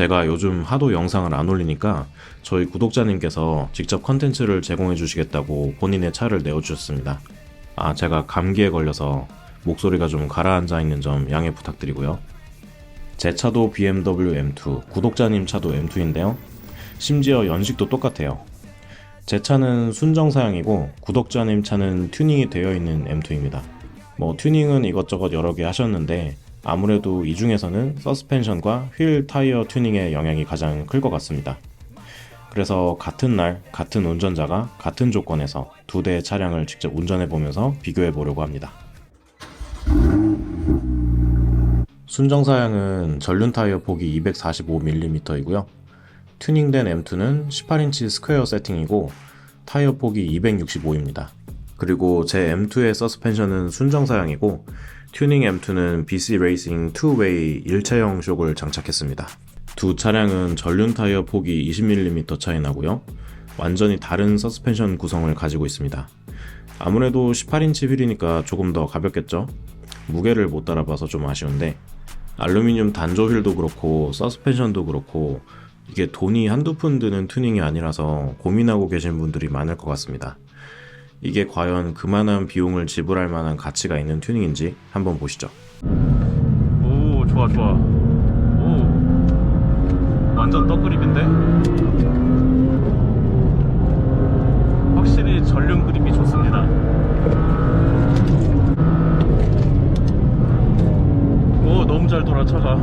제가 요즘 하도 영상을 안 올리니까 저희 구독자님께서 직접 컨텐츠를 제공해 주시겠다고 본인의 차를 내어주셨습니다. 아, 제가 감기에 걸려서 목소리가 좀 가라앉아 있는 점 양해 부탁드리고요. 제 차도 BMW M2, 구독자님 차도 M2인데요. 심지어 연식도 똑같아요. 제 차는 순정 사양이고 구독자님 차는 튜닝이 되어 있는 M2입니다. 뭐 튜닝은 이것저것 여러 개 하셨는데 아무래도 이 중에서는 서스펜션과 휠 타이어 튜닝의 영향이 가장 클 것 같습니다. 그래서 같은 날 같은 운전자가 같은 조건에서 두 대의 차량을 직접 운전해 보면서 비교해 보려고 합니다. 순정 사양은 전륜 타이어 폭이 245mm이고요. 튜닝된 M2는 18인치 스퀘어 세팅이고 타이어 폭이 265입니다. 그리고 제 M2의 서스펜션은 순정 사양이고 튜닝 M2는 BC 레이싱 2웨이 일체형 숑을 장착했습니다. 두 차량은 전륜 타이어 폭이 20mm 차이 나고요. 완전히 다른 서스펜션 구성을 가지고 있습니다. 아무래도 18인치 휠이니까 조금 더 가볍겠죠? 무게를 못 따라봐서 좀 아쉬운데 알루미늄 단조 휠도 그렇고 서스펜션도 그렇고 이게 돈이 한두 푼 드는 튜닝이 아니라서 고민하고 계신 분들이 많을 것 같습니다. 이게 과연 그만한 비용을 지불할 만한 가치가 있는 튜닝인지 한번 보시죠. 오, 좋아, 좋아. 오, 완전 떡그립인데? 확실히 전륜 그립이 좋습니다. 오, 너무 잘 돌아, 차가.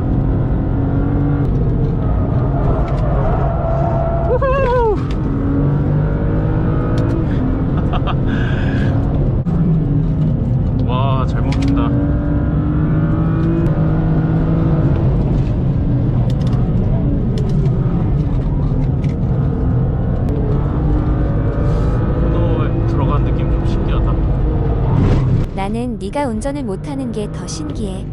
와, 잘 먹힌다. 코너에 들어간 느낌 좀 신기하다. 나는 네가 운전을 못하는 게 더 신기해.